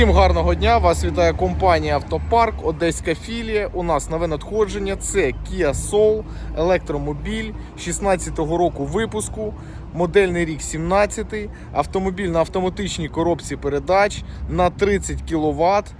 Всім гарного дня! Вас вітає компанія Автопарк, Одеська філія. У нас нове надходження. Це Kia Soul, електромобіль 16-го року випуску, модельний рік 17 автомобіль на автоматичній коробці передач на 30 кВт.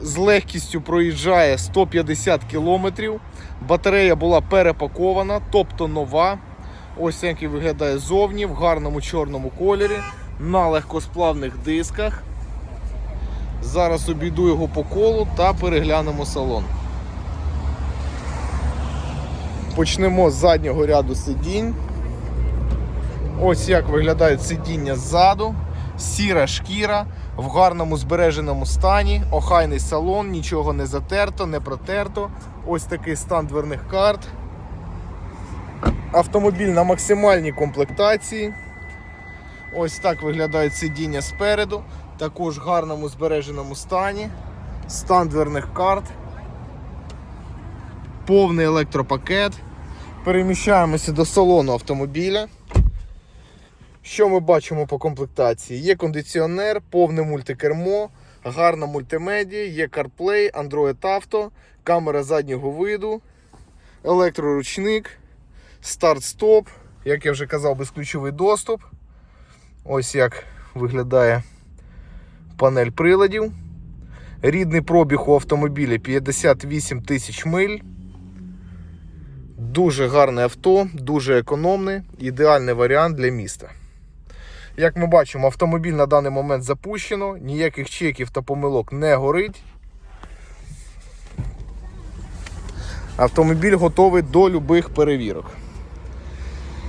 З легкістю проїжджає 150 км. Батарея була перепакована, тобто нова. Ось як виглядає зовні в гарному чорному кольорі, на легкосплавних дисках. Зараз обійду його по колу та переглянемо салон. Почнемо з заднього ряду сидінь. Ось як виглядають сидіння ззаду. Сіра шкіра в гарному збереженому стані, охайний салон, нічого не затерто, не протерто. Ось такий стан дверних карт. Автомобіль на максимальній комплектації. Ось так виглядають сидіння спереду. Також в гарному збереженому стані. Стан дверних карт. Повний електропакет. Переміщаємося до салону автомобіля. Що ми бачимо по комплектації? Є кондиціонер, повне мультикермо, гарна мультимедія, є CarPlay, Android Auto, камера заднього виду, електроручник, старт-стоп, як я вже казав, безключовий доступ. Ось як виглядає панель приладів. Рідний пробіг у автомобіля 58 тисяч миль. Дуже гарне авто, дуже економне, ідеальний варіант для міста. Як ми бачимо, автомобіль на даний момент запущено, ніяких чеків та помилок не горить. Автомобіль готовий до любих перевірок.